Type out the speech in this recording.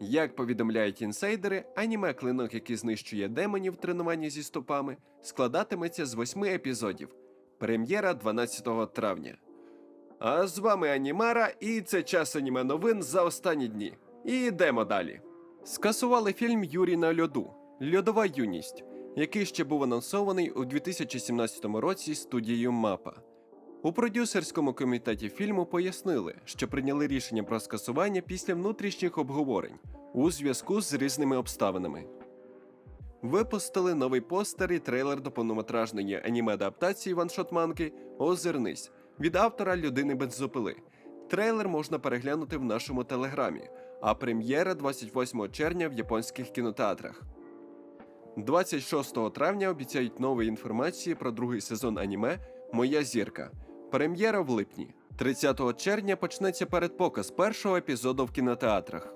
Як повідомляють інсайдери, аніме клинок, який знищує демонів в тренуванні зі стопами, складатиметься з восьми епізодів. Прем'єра 12 травня. А з вами Анімара, і це час аніме новин за останні дні. І йдемо далі. Скасували фільм Юрій на льоду Льодова юність, який ще був анонсований у 2017 році студією Мапа. У продюсерському комітеті фільму пояснили, що прийняли рішення про скасування після внутрішніх обговорень у зв'язку з різними обставинами. Випустили новий постер і трейлер до повнометражної аніме-адаптації ваншотманки Озирнись від автора людини бензопили. Трейлер можна переглянути в нашому телеграмі, а прем'єра 28 червня в японських кінотеатрах. 26 травня обіцяють нової інформації про другий сезон аніме Моя зірка. Прем'єра в липні. 30 червня почнеться передпоказ першого епізоду в кінотеатрах.